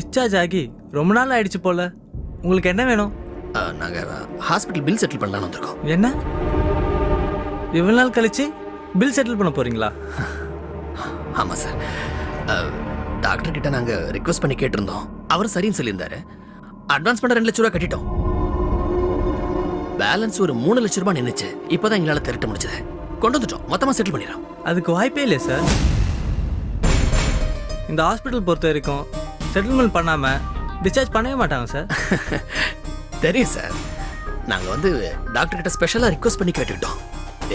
Discharge ஆகி ரொம்ப நாள் ஆயிடுச்சு போல. உங்களுக்கு என்ன வேணும்? அஹ், நாங்க ஹாஸ்பிட்டல் பில் செட்டில் பண்ணலாம்னு வந்திருக்கோம். என்ன? இவ்வளவு நாள் கழிச்சு பில் செட்டில் பண்ண போறீங்களா? ஆமா சார். டாக்டர் கிட்ட நாங்க ரிக்வஸ்ட் பண்ணி கேட்டிருந்தோம். அவர் சரின்னு சொல்லியிருந்தாரு. அட்வான்ஸ் பண்ண ரெண்டு லட்ச ரூபா கட்டிட்டோம். பேலன்ஸ் ஒரு மூணு லட்ச ரூபாய் நின்னுச்சு. இப்பதான் எங்களால திரட்ட முடிஞ்சது. கொண்டு வந்துட்டோம். மொத்தமா செட்டில் பண்ணிடுறோம். அதுக்கு வாய்ப்பே இல்லை சார். இந்த ஹாஸ்பிட்டல் பொறுத்த வரைக்கும் செட்டில்மெண்ட் பண்ணாம டிஸ்சார்ஜ் பண்ணவே மாட்டாங்க சார் தெரியும் சார் நாங்க வந்து டாக்டர் கிட்ட ஸ்பெஷலா ரிக்வஸ்ட் பண்ணி கேட்டுக்கிட்டோம்.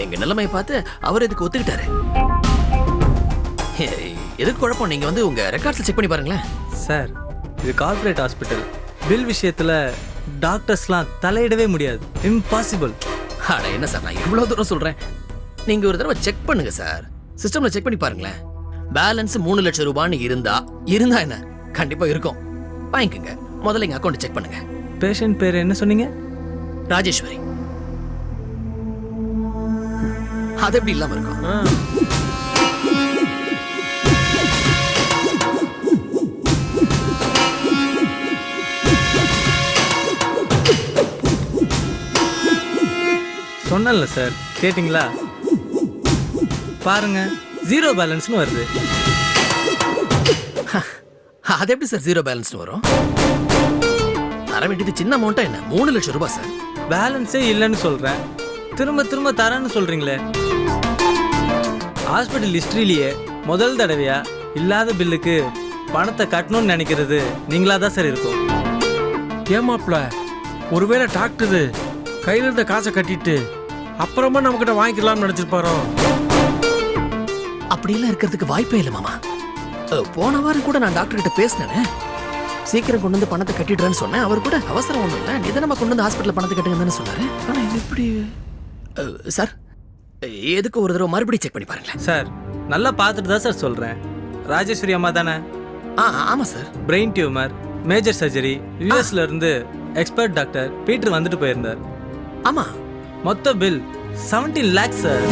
எங்க நிலைமையை பார்த்து அவர் இதுக்கு ஒத்துக்கிட்டாரு. எதுக்கு குழப்பம்? நீங்க வந்து உங்க ரெக்கார்ட்ஸ் செக் பண்ணி பாருங்களேன். சார் இது கார்ப்பரேட் ஹாஸ்பிட்டல் பில் விஷயத்துல டாக்டர்ஸ்லாம் தலையிடவே முடியாது. இம்பாசிபிள் அட என்ன சார் நான் இவ்வளவு தூரம் சொல்றேன். நீங்க ஒரு தடவை செக் பண்ணுங்க சார் சிஸ்டம்ல செக் பண்ணி பாருங்களேன். பேலன்ஸ் மூணு லட்சம் ரூபான்னு இருந்தா இருந்தா என்ன? கண்டிப்பா இருக்கும். வாங்கிக்கோங்க. முதல்ல எங்க அக்கௌண்ட் செக் பண்ணுங்க. பேஷண்ட் பேர் என்ன சொன்னீங்க? ராஜேஸ்வரி. அது எப்படி இல்லாம இருக்கும்? சொன்னேன்ல சார். கேட்டிங்களா? பாருங்க. ஜீரோ பேலன்ஸ்னு வருது. அது எப்படி சார் ஜீரோ பேலன்ஸ்னு வரும்? தர வேண்டியது சின்ன அமௌண்ட்டா என்ன? மூணு லட்சம் ரூபாய் சார் பேலன்ஸே இல்லைன்னு சொல்றேன். திரும்ப திரும்ப தரேன்னு சொல்றீங்களே. ஹாஸ்பிட்டல் ஹிஸ்ட்ரியிலேயே முதல் தடவையா இல்லாத பில்லுக்கு பணத்தை கட்டணும்னு நினைக்கிறது நீங்களா தான் சார் இருக்கும். ஏமாப்ல ஒருவேளை டாக்டரு கையில இருந்த காசை கட்டிட்டு அப்புறமா நம்மகிட்ட வாங்கிக்கலாம்னு நினைச்சிருப்பாரோ? அப்படியெல்லாம் இருக்கிறதுக்கு வாய்ப்பே இல்லை மாமா. போன வாரம் கூட நான் டாக்டர் கிட்ட பேசினேனே. சீக்கிரம் கொண்டு வந்து பணத்தை கட்டிடுறேன்னு சொன்னேன். அவர் கூட அவசரம் ஒன்றும் இல்லை. நிதானமா கொண்டு வந்து ஹாஸ்பிட்டல் பணத்தை கட்டுங்கன்னு சொன்னாரு. ஆனா இது எப்படி? சார் எதுக்கு ஒரு தடவை மறுபடியும் செக் பண்ணி பாருங்களேன். சார் நல்லா பார்த்துட்டு தான் சார் சொல்றேன். ராஜேஸ்வரி அம்மா தானே? ஆ ஆமா sir brain tumour major surgery யூஎஸ்ல இருந்து எக்ஸ்பர்ட் டாக்டர் பீட்டர் வந்துட்டு போயிருந்தார். ஆமா. மொத்த பில் 17 லேக்ஸ் சார்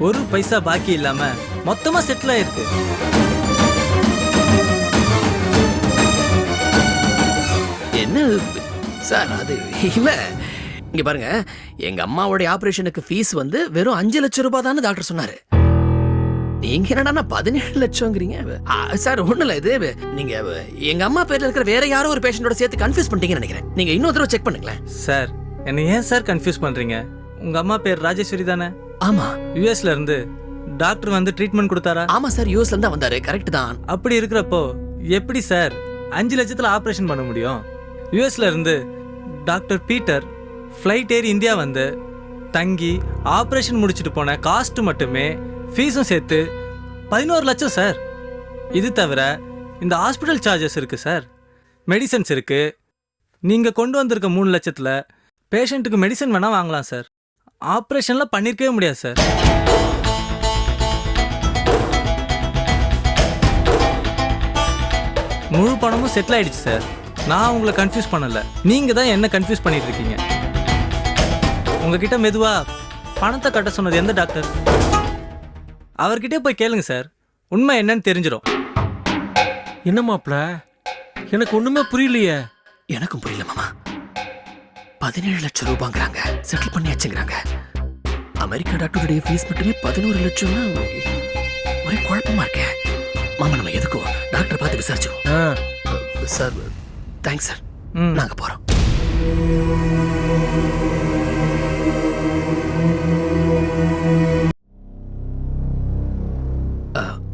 ஒரு பைசா பாக்கி இல்லாம மொத்தமா செட்டில் ஆயிருக்கு. என்ன? சார் அது இல்ல. இங்க பாருங்க. எங்க அம்மாவுடைய ஆபரேஷனுக்கு ஃபீஸ் வந்து வெறும் அஞ்சு லட்சம் ரூபாய் தான் டாக்டர் சொன்னாரு. நீங்க என்னடா பதினேழு லட்சம்ங்கிறீங்க ஆ, சார் ஒண்ணு இல்ல. இது நீங்க எங்க அம்மா பேர்ல இருக்கிற வேற யாரோ ஒரு பேஷண்டோட சேர்த்து கன்ஃபியூஸ் பண்ணிட்டீங்கன்னு நினைக்கிறேன். நீங்க இன்னொரு தடவை செக் பண்ணுங்களேன். சார் என்னை ஏன் சார் கன்ஃபியூஸ் பண்றீங்க? உங்க அம்மா பேர் ராஜேஸ்வரி தானே? ஆமா. யூஎஸ்ல இருந்து டாக்டர் வந்து ட்ரீட்மெண்ட் கொடுத்தாரா? ஆமா சார் யூஎஸ்ல இருந்து வந்தாரு. கரெக்ட் தான். அப்படி இருக்கிறப்போ எப்படி சார் அஞ்சு லட்சத்துல ஆபரேஷன் பண்ண முடியும்? யூஎஸ்ல இருந்து டாக்டர் பீட்டர் ஃப்ளைட் ஏறி இந்தியா வந்து தங்கி ஆபரேஷன் முடிச்சுட்டு போன காஸ்ட் மட்டுமே ஃபீஸும் சேர்த்து பதினோரு லட்சம் சார். இது தவிர இந்த ஹாஸ்பிட்டல் சார்ஜஸ் இருக்கு சார். மெடிசன்ஸ் இருக்கு. நீங்க கொண்டு வந்திருக்க மூணு லட்சத்துல பேஷண்ட்டுக்கு மெடிசன் வேணா வாங்கலாம் சார். ஆப்ரேஷன்லாம் பண்ணியிருக்கவே முடியாது சார். முழு பணமும் செட்டில் ஆயிடுச்சு சார். நான் உங்களை கன்ஃபியூஸ் பண்ணல. நீங்க தான் என்ன கன்ஃபியூஸ் பண்ணிட்டு இருக்கீங்க? உங்ககிட்ட மெதுவா பணத்தை கட்ட சொன்னது எந்த டாக்டர் அவர்கிட்டே போய் கேளுங்க சார். உண்மை என்னன்னு தெரிஞ்சிடும் என்ன மாப்ள எனக்கு ஒண்ணுமே புரியலையே. எனக்கும் புரியல மாமா. பதினேழு லட்சம் ரூபாங்கிறாங்க. செட்டில் பண்ணியாச்சுங்கிறாங்க. அமெரிக்கா டாக்டருடைய ஃபீஸ் மட்டுமே பதினோரு லட்சம்னா ஒரே குழப்பமா இருக்கே. மாமா நம்ம எதுக்கும் டாக்டர் பார்த்து விசாரிச்சோம் ஆ, சார் தேங்க்ஸ் சார் ம். நாங்க போறோம்.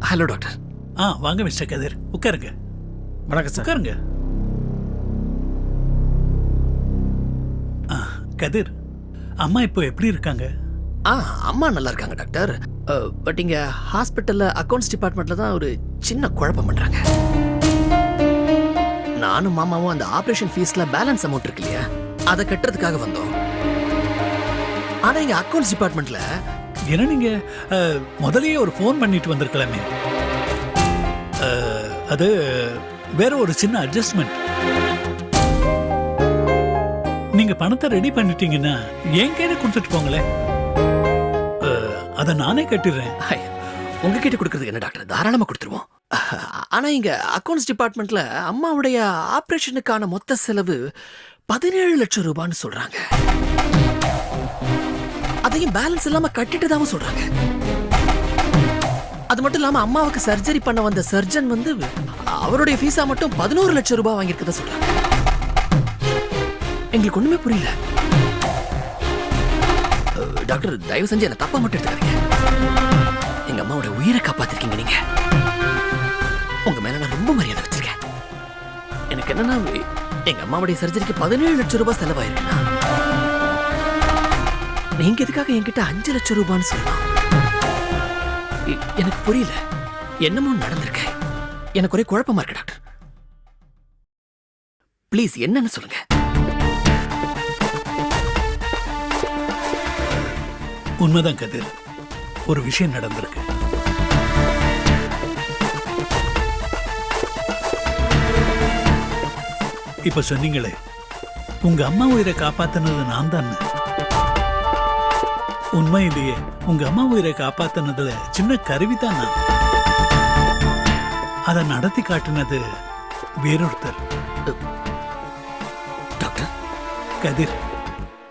ஹலோ டாக்டர் ஆ வாங்க மிஸ்டர் கதிர். உட்காருங்க. வணக்கம் சார் உட்காருங்க. கதிர் அம்மா இப்போ எப்படி இருக்காங்க? ஆ அம்மா நல்லா இருக்காங்க டாக்டர். பட் இங்க ஹாஸ்பிட்டல்ல அக்கவுண்ட்ஸ் டிபார்ட்மெண்ட்ல தான் ஒரு சின்ன குழப்பம் பண்றாங்க. நானும் மாமாவும் அந்த ஆபரேஷன் ஃபீஸ்ல பேலன்ஸ் அமௌண்ட் இருக்கு இல்லையா? அதை கட்டுறதுக்காக வந்தோம். ஆனா இங்க அக்கவுண்ட்ஸ் டிபார்ட்மெண்ட்ல ஏன்னா நீங்க அ, முதல்லயே ஒரு ஃபோன் பண்ணிட்டு வந்திருக்கலாமே. அது வேற ஒரு சின்ன அட்ஜஸ்ட்மெண்ட். நீங்க பணத்தை ரெடி பண்ணிட்டீங்கன்னா என் கையில கொடுத்துட்டு போங்களேன் அதை நானே கட்டிடுறேன். உங்ககிட்ட கொடுக்கறது என்ன டாக்டர்? தாராளமா கொடுத்துருவோம். ஆனா இங்க அக்கௌண்ட்ஸ் டிபார்ட்மெண்ட்ல அம்மாவுடைய ஆபரேஷனுக்கான மொத்த செலவு பதினேழு லட்சம் ரூபான்னு சொல்றாங்க. அதையும் பேலன்ஸ் இல்லாம கட்டிட்டதாவும் சொல்றாங்க. அது மட்டும் இல்லாம அம்மாவுக்கு சர்ஜரி பண்ண வந்த சர்ஜன் வந்து அவருடைய ஃபீஸா மட்டும் பதினோரு லட்சம் ரூபாய் வாங்கியிருக்கதா சொல்றாங்க. எங்களுக்கு ஒண்ணுமே புரியல. டாக்டர் தயவு செஞ்சு என்ன தப்பா மட்டும் எடுத்துக்காதீங்க. எங்க அம்மாவோட உயிரை காப்பாத்திருக்கீங்க நீங்க. உங்க மேல நான் ரொம்ப மரியாதை வச்சிருக்கேன். எனக்கு என்னன்னா எங்க அம்மாவுடைய சர்ஜரிக்கு பதினேழு லட்சம் ரூபாய் செலவாயிருக்குன்னா நீங்க எதுக்காக என்கிட்ட அஞ்சு லட்சம் ரூபான்னு சொல்லலாம் எனக்கு புரியல. என்னமோ நடந்திருக்க. எனக்கு ஒரே குழப்பமா இருக்கு டாக்டர். ப்ளீஸ் என்னன்னு சொல்லுங்க. உண்மைதான் கதிர். ஒரு விஷயம் நடந்திருக்கு. இப்ப சொன்னீங்களே உங்க அம்மா உயிரை காப்பாத்தினது நான் தான்? உண்மையிலேயே உங்க அம்மா உயிரை காப்பாத்தினதுல சின்ன கருவி தான் நான். அதை நடத்தி காட்டினது வேறொருத்தர். டாக்டர்? கதிர்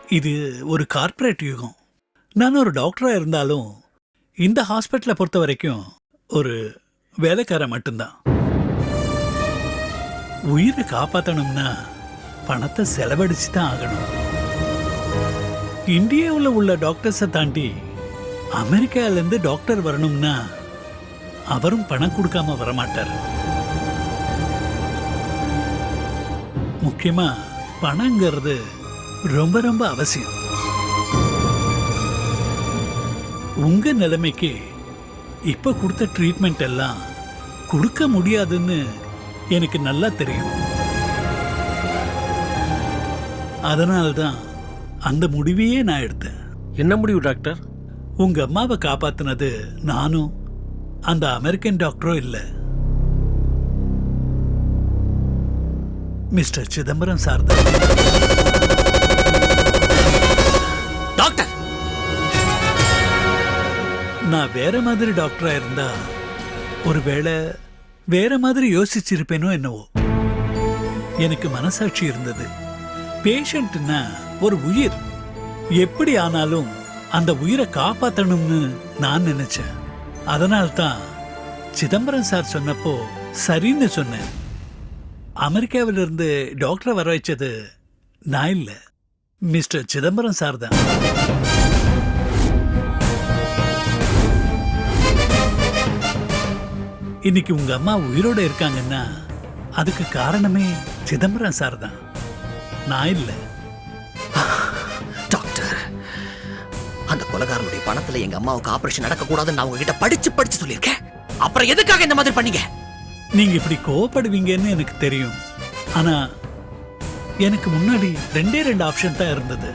இது ஒரு கார்ப்பரேட் யுகம். நான் ஒரு டாக்டரா இருந்தாலும் இந்த ஹாஸ்பிட்டலை பொறுத்த வரைக்கும் ஒரு வேலைக்காரன் மட்டும்தான். உயிரை காப்பாத்தணும்னா பணத்தை செலவழிச்சு தான் ஆகணும். இந்தியாவில் உள்ள டாக்டர்ஸை தாண்டி அமெரிக்காவிலேருந்து டாக்டர் வரணும்னா அவரும் பணம் கொடுக்காம வரமாட்டார். முக்கியமா பணங்கிறது ரொம்ப ரொம்ப அவசியம். உங்க நிலைமைக்கு இப்ப கொடுத்த ட்ரீட்மெண்ட் எல்லாம் கொடுக்க முடியாதுன்னு எனக்கு நல்லா தெரியும். அதனால்தான் அந்த முடிவையே நான் எடுத்தேன். என்ன முடிவு டாக்டர்? உங்க அம்மாவை காப்பாத்துனது நானும் அந்த அமெரிக்கன் டாக்டரும் இல்ல. மிஸ்டர் சிதம்பரம் சார் தான் நான் வேற மாதிரி டாக்டரா இருந்தா ஒருவேளை வேற மாதிரி யோசிச்சிருப்பேனோ என்னவோ. எனக்கு மனசாட்சி இருந்தது. பேஷண்ட்னா ஒரு உயிர். எப்படி ஆனாலும் அந்த உயிரை காப்பாற்றணும்னு நான் நினைச்சேன். அதனால்தான் சிதம்பரம் சார் சொன்னப்போ சரின்னு சொன்னேன். அமெரிக்காவிலிருந்து டாக்டரை வர வச்சது நான் இல்லை. மிஸ்டர் சிதம்பரம் சார் தான். இன்னைக்கு உங்க அம்மா உயிரோட இருக்காங்கன்னா அதுக்கு காரணமே சிதம்பரம் சார் தான். நான் இல்லை. டாக்டர் அந்த கொலகாரனுடைய பணத்துல எங்க அம்மாவுக்கு ஆபரேஷன் நடக்க கூடாதுன்னு நான் உங்ககிட்ட படிச்சு படிச்சு சொல்லியிருக்கேன். அப்புறம் எதுக்காக இந்த மாதிரி பண்ணீங்க? நீங்க இப்படி கோவப்படுவீங்கன்னு எனக்கு தெரியும். ஆனா எனக்கு முன்னாடி ரெண்டே ரெண்டு ஆப்ஷன் தான் இருந்தது.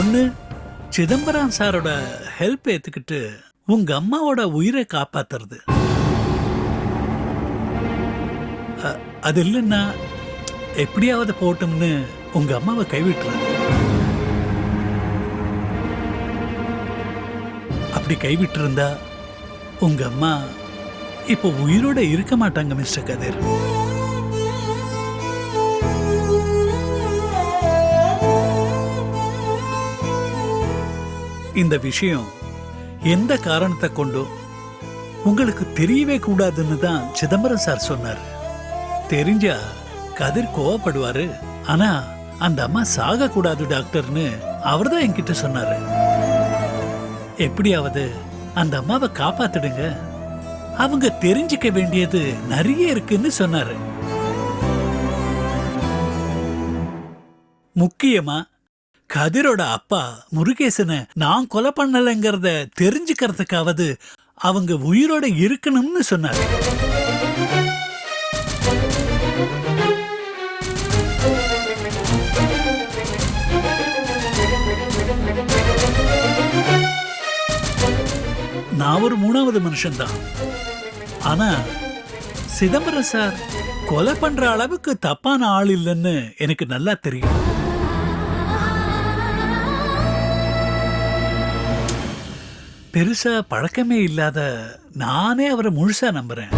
ஒண்ணு சிதம்பரம் சாரோட ஹெல்ப் ஏத்துக்கிட்டு உங்க அம்மாவோட உயிரை காப்பாத்துறது. அது இல்லைன்னா எப்படியாவது போட்டோம்னு உங்க அம்மாவை கைவிட்டுறது அப்படி கைவிட்டு இருந்தா உங்க அம்மா இப்போ உயிரோட இருக்க மாட்டாங்க மிஸ்டர் கதிர். இந்த விஷயம் எந்த காரணத்தை கொண்டும் உங்களுக்கு தெரியவே கூடாதுன்னு தான் சிதம்பரம் சார் சொன்னாரு. தெரிஞ்சா கதிர் கோவப்படுவாரு. ஆனா அந்த அம்மா சாக கூடாது டாக்டர்னு அவர்தான் என்கிட்ட சொன்னாரு. எப்படியாவது அந்த அம்மாவை காப்பாத்திடுங்க. அவங்க தெரிஞ்சுக்க வேண்டியது நிறைய இருக்குன்னு சொன்னாரு. முக்கியமா கதிரோட அப்பா முருகேசனை நான் கொலை பண்ணலைங்கிறத தெரிஞ்சுக்கிறதுக்காவது அவங்க உயிரோட இருக்கணும்னு சொன்னார். நான் ஒரு மூணாவது மனுஷன்தான். ஆனா சிதம்பரம் சார் கொலை பண்ற அளவுக்கு தப்பான ஆள் இல்லைன்னு எனக்கு நல்லா தெரியும். பெருசா பழக்கமே இல்லாத நானே அவரை முழுசா நம்புறேன்.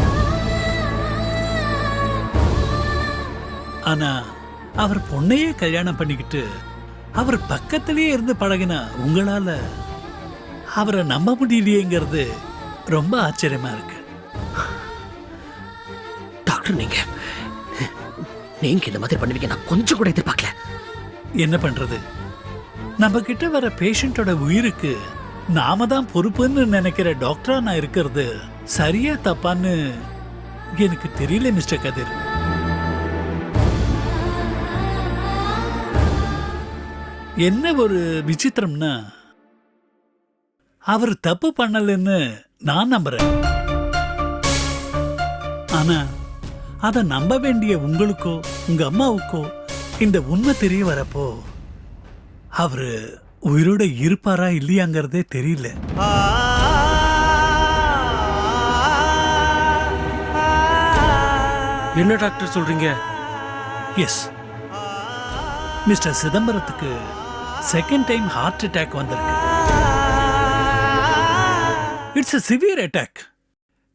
ஆனா அவர் பொண்ணையே கல்யாணம் பண்ணிக்கிட்டு அவர் பக்கத்திலேயே இருந்து பழகின உங்களால அவரை நம்ப முடியலையேங்கிறது ரொம்ப ஆச்சரியமா இருக்கு. டாக்டர் நீங்க நீங்க இந்த மாதிரி பண்ணுவீங்க நான் கொஞ்சம் கூட எதிர்பார்க்கல. என்ன பண்றது? நம்ம கிட்ட வர பேஷண்டோட உயிருக்கு நாம தான் பொறுப்புன்னு நினைக்கிற டாக்டரா நான் இருக்கிறது சரியா தப்பான்னு எனக்கு தெரியல மிஸ்டர் கதிர். என்ன ஒரு விசித்திரம்னா அவர் தப்பு பண்ணலன்னு நான் நம்புறேன். ஆனா அதை நம்ப வேண்டிய உங்களுக்கோ உங்க அம்மாவுக்கோ இந்த உண்மை தெரிய வரப்போ அவரு உயிரோட இருப்பாரா இல்லையாங்கிறதே தெரியல. என்ன டாக்டர் சொல்றீங்க? எஸ் மிஸ்டர் சிதம்பரத்துக்கு செகண்ட் டைம் ஹார்ட் அட்டாக் வந்திருக்கு. It's a severe attack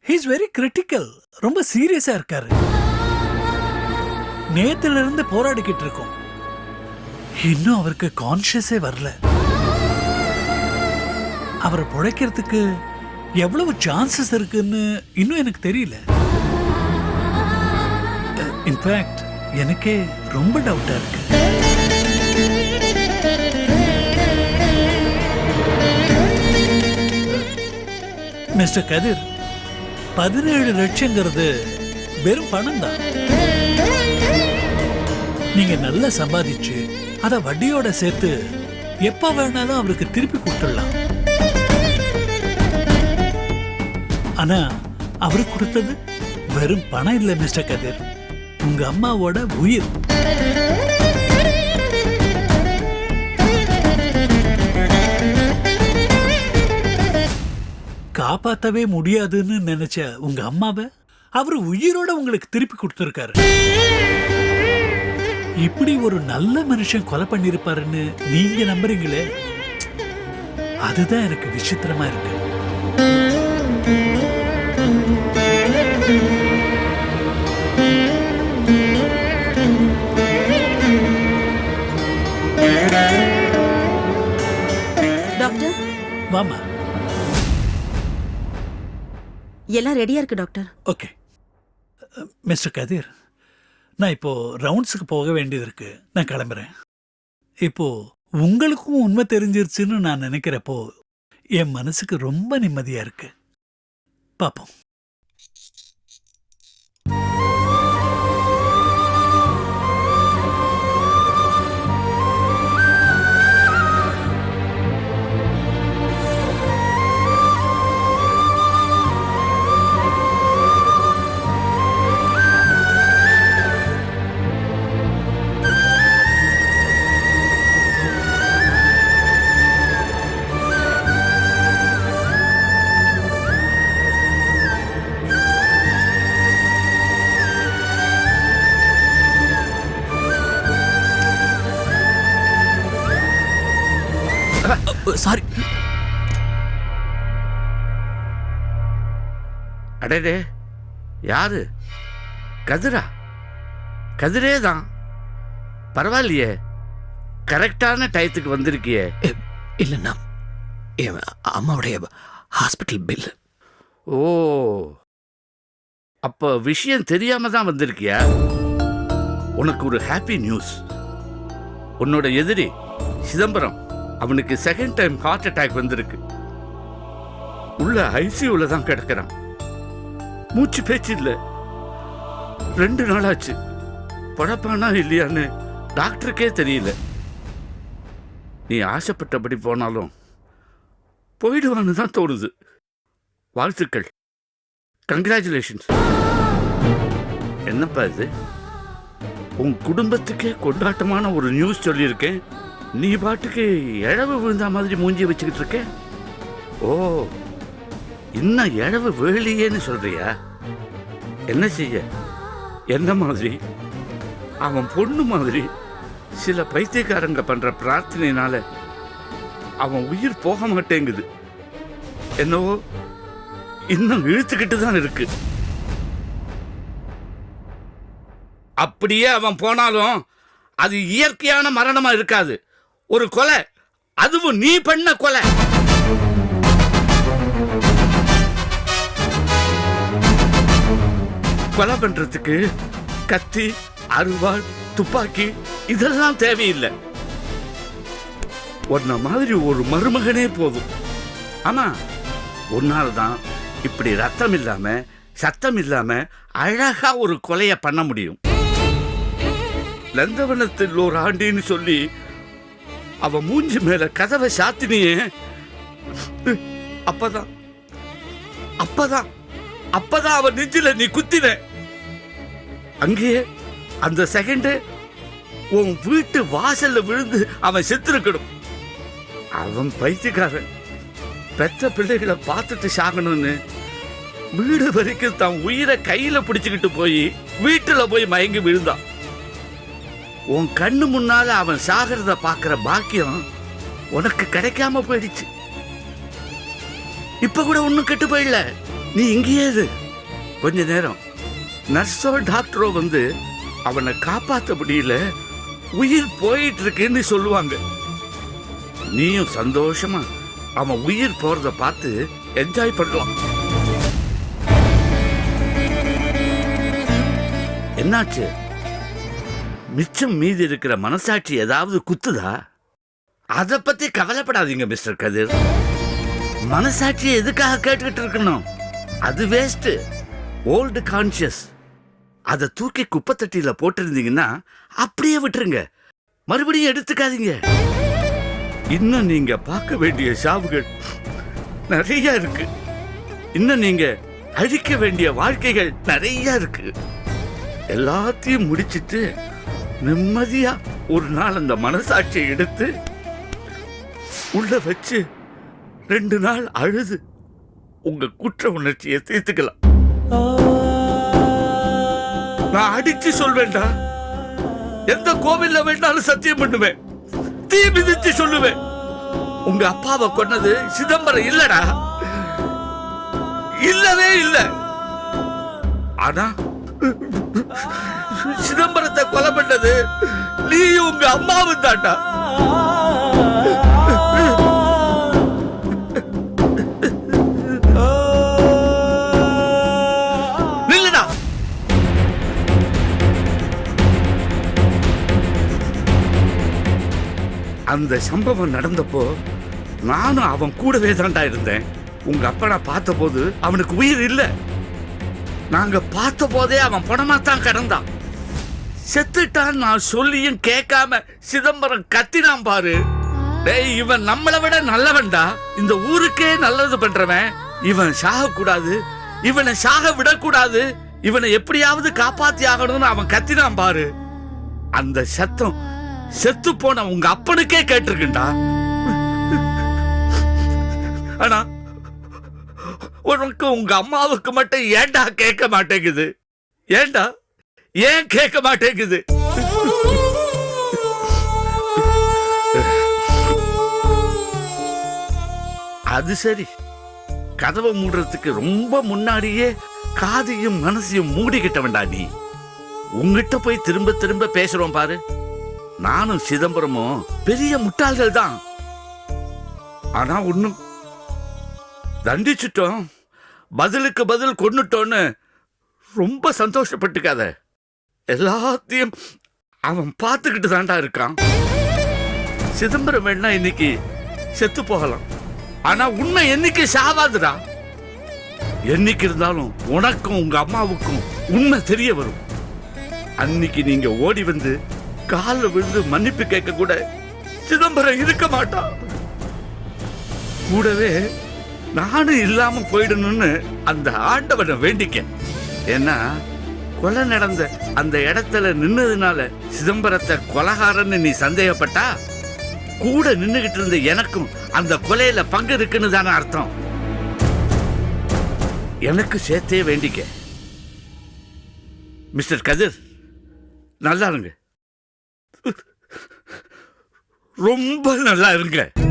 is very critical ரொம்ப சீரியஸா இருக்காரு. நேத்துல இருந்து போராடிக்கிட்டு இருக்கோம். இன்னும் அவருக்கு கான்ஷியஸே வரல. அவரை பிழைக்கிறதுக்கு எவ்வளவு சான்சஸ் இருக்குன்னு இன்னும் எனக்கு தெரியல. இன்ஃபேக்ட் எனக்கே ரொம்ப டவுட்டா இருக்கு. மிஸ்டர் கதிர் பதினேழு லட்சங்கிறது வெறும் பணம் தான் நீங்க நல்லா சம்பாதிச்சு அத வட்டியோட சேர்த்து எப்ப வேணாலும் அவருக்கு திருப்பி கொடுத்துடலாம். ஆனா அவருக்கு கொடுத்தது வெறும் பணம் இல்ல மிஸ்டர் கதிர். உங்க அம்மாவோட உயிர். காப்பாத்தவே முடியாதுன்னு நினைச்ச உங்க அம்மாவை அவர் உயிரோட உங்களுக்கு திருப்பி கொடுத்திருக்காரு. இப்படி ஒரு நல்ல மனுஷன் கொலை பண்ணிருப்பாருன்னு நீங்க நம்புறீங்களே? அதுதான் எனக்கு விசித்திரமா இருக்கு. எல்லாம் ரெடியா இருக்கு டாக்டர் ஓகே மிஸ்டர் கதிர் நான் இப்போ ரவுண்ட்ஸுக்கு போக வேண்டியது இருக்கு. நான் கிளம்புறேன். இப்போ உங்களுக்கும் உண்மை தெரிஞ்சிருச்சுன்னு நான் நினைக்கிறப்போ என் மனசுக்கு ரொம்ப நிம்மதியா இருக்கு. பாப்போம். அடடே யாரு? கதிரா? கதிரே தான் பரவாயில்லையே. கரெக்டான டயத்துக்கு வந்திருக்கியே. இல்லைண்ணா என் அம்மாவுடைய ஹாஸ்பிட்டல் பில். ஓ. அப்போ விஷயம் தெரியாம தான் வந்திருக்கியா? உனக்கு ஒரு ஹாப்பி நியூஸ். உன்னோட எதிரி சிதம்பரம் அவனுக்கு செகண்ட் டைம் ஹார்ட் அட்டாக் வந்திருக்கு. உள்ள ஐசியூல தான் கிடக்கிறான். மூச்சு பேச்சு இல்லை ரெண்டு நாளாச்சு. பழப்பானா இல்லையான்னு டாக்டருக்கே தெரியல. நீ ஆசைப்பட்டபடி போனாலும் போயிடுவான்னு தான் தோணுது. வாழ்த்துக்கள். கங்க்ராச்சுலேஷன்ஸ் என்னப்பா இது? உன் குடும்பத்துக்கே கொண்டாட்டமான ஒரு நியூஸ் சொல்லியிருக்கேன். நீ பாட்டுக்கு இழவு விழுந்த மாதிரி மூஞ்சி வச்சுக்கிட்டு இருக்க? ஓ. இன்னும் இழவு வேலையேன்னு சொல்றியா? என்ன செய்ய? என்ன மாதிரி? அவன் பொண்ணு மாதிரி. சில பைத்தியக்காரங்க பண்ற பிரார்த்தனையினால அவன் உயிர் போக மாட்டேங்குது. என்னவோ இன்னும் இழுத்துக்கிட்டு தான் இருக்கு. அப்படியே அவன் போனாலும் அது இயற்கையான மரணமா இருக்காது. ஒரு கொலை அதுவும் நீ பண்ண கொலை. கொலை பண்றதுக்கு கத்தி அருவாள் துப்பாக்கி இதெல்லாம் தேவையில்லை. உன்ன மாதிரி ஒரு மருமகனே போதும். ஆமா உன்னால தான் இப்படி ரத்தம் இல்லாம சத்தம் இல்லாம அழகா ஒரு கொலைய பண்ண முடியும். நந்தவனத்தில் ஒரு ஆண்டின்னு சொல்லி அவ மூஞ்சி மேல கதவை சாத்தினியே. அப்பதான் அப்பதான். அப்பதான் அவன் நெஞ்சில நீ குத்தின. அங்கேயே அந்த செகண்ட் உன் வீட்டு வாசல்ல விழுந்து அவன் செத்துருக்கணும். அவன் பைத்தியக்காரன். பெத்த பிள்ளைகளை பார்த்துட்டு சாகணும்னு வீடு வரைக்கும் தன் உயிரை கையில பிடிச்சுக்கிட்டு போய் வீட்டுல போய் மயங்கி விழுந்தான். உன் கண்ணு முன்னால அவன் சாகிறத பாக்குற பாக்கியம் உனக்கு கிடைக்காம போயிடுச்சு. இப்ப கூட ஒன்னும் கெட்டு போயிடல நீ இங்கேயே இரு. கொஞ்ச நேரம். நர்ஸோ டாக்டரோ வந்து அவனை காப்பாத்த முடியல. உயிர் போயிட்டு இருக்குன்னு சொல்லுவாங்க. நீயும் சந்தோஷமா அவன் உயிர் போறத பார்த்து என்ஜாய் பண்ணலாம். என்னாச்சு? மிச்சம் மீதி இருக்கிற மனசாட்சி ஏதாவது குத்துதா? அதை பத்தி கவலைப்படாதீங்க மிஸ்டர் கதிர். மனசாட்சியை எதுக்காக கேட்டுக்கிட்டு இருக்கணும்? அது வேஸ்ட் ஓல்டு கான்சியஸ் அதை தூக்கி குப்பைத்தட்டியில் போட்டிருந்தீங்கன்னா அப்படியே விட்டுருங்க. மறுபடியும் எடுத்துக்காதீங்க. இன்னும் நீங்க பார்க்க வேண்டிய சாவுகள் நிறைய இருக்கு. இன்னும் நீங்க அழிக்க வேண்டிய வாழ்க்கைகள் நிறைய இருக்கு. எல்லாத்தையும் முடிச்சிட்டு நிம்மதியா ஒரு நாள் அந்த மனசாட்சியை எடுத்து உள்ள வச்சு ரெண்டு நாள் அழுது உங்க குற்ற உணர்ச்சியை தீர்த்துக்கலாம். நான் அடிச்சு சொல்வேண்டா எந்த கோவில்ல வேண்டாலும் சத்தியம் பண்ணுவேன். தீ மிதிச்சு சொல்லுவேன். உங்க அப்பாவை கொன்னது சிதம்பரம் இல்லடா. இல்லவே இல்ல. ஆனா சிதம்பரத்தை கொலை பண்ணது நீ உங்க அம்மாவும் தாண்டா அந்த சம்பவம் நடந்தப்போ நானும் அவன் கூடவே தான்டா இருந்தேன். உங்க அப்பனை பார்த்தபோது அவனுக்கு உயிர் இல்லை. நாங்க பார்த்த போதே அவன் பணமாத்தான் கிடந்தான். செத்துட்டான் நான் சொல்லியும் கேட்காம சிதம்பரம் கத்தினான் பாரு. டேய் இவன் நம்மளை விட நல்லவன்டா. இந்த ஊருக்கே நல்லது பண்றவன். இவன் சாக கூடாது இவனை சாக விடக்கூடாது. இவனை எப்படியாவது காப்பாத்தி ஆகணும்னு அவன் கத்தினான் பாரு. அந்த சத்தம் செத்து போன உங்க அப்பனுக்கே கேட்டிருக்குண்டா. ஆனா உனக்கு உங்க அம்மாவுக்கு மட்டும் ஏண்டா கேட்க மாட்டேங்குது? ஏண்டா? ஏன் கேட்க மாட்டேங்குது? அது சரி. கதவை மூடுறதுக்கு ரொம்ப முன்னாடியே காதையும் மனசையும் மூடிக்கிட்டவன்டா நீ. உங்ககிட்ட போய் திரும்ப திரும்ப பேசுறோம் பாரு. நானும் சிதம்பரமும் பெரிய முட்டாள்கள் தான். ஆனா ஒண்ணும். தண்டிச்சிட்டோம். பதிலுக்கு பதில் கொன்னுட்டோன்னு ரொம்ப சந்தோஷப்பட்டுக்காத. எல்லாத்தையும் அவன் பார்த்துக்கிட்டு தாண்டா இருக்கான். சிதம்பரம் வேணா இன்னைக்கு செத்து போகலாம். ஆனா உண்மை என்னைக்கு சாவாதுடா? என்னைக்கு இருந்தாலும் உனக்கும் உங்க அம்மாவுக்கும் உண்மை தெரிய வரும். அன்னைக்கு நீங்க ஓடி வந்து காலில் விழுந்து மன்னிப்பு கேட்க கூட சிதம்பரம் இருக்க மாட்டான் கூடவே நானும் இல்லாம போயிடணும்னு அந்த ஆண்டவனை வேண்டிக்க ஏன்னா கொலை நடந்த அந்த இடத்துல நின்னதுனால சிதம்பரத்தை கொலகாரன்னு நீ சந்தேகப்பட்டா? கூட நின்னுகிட்டு இருந்த எனக்கும் அந்த கொலையில பங்கு இருக்குன்னு தானே அர்த்தம். எனக்கு சேர்த்தே வேண்டிக்க மிஸ்டர் கதிர் நல்லா இருங்க. ரொம்ப நல்லா இருங்க.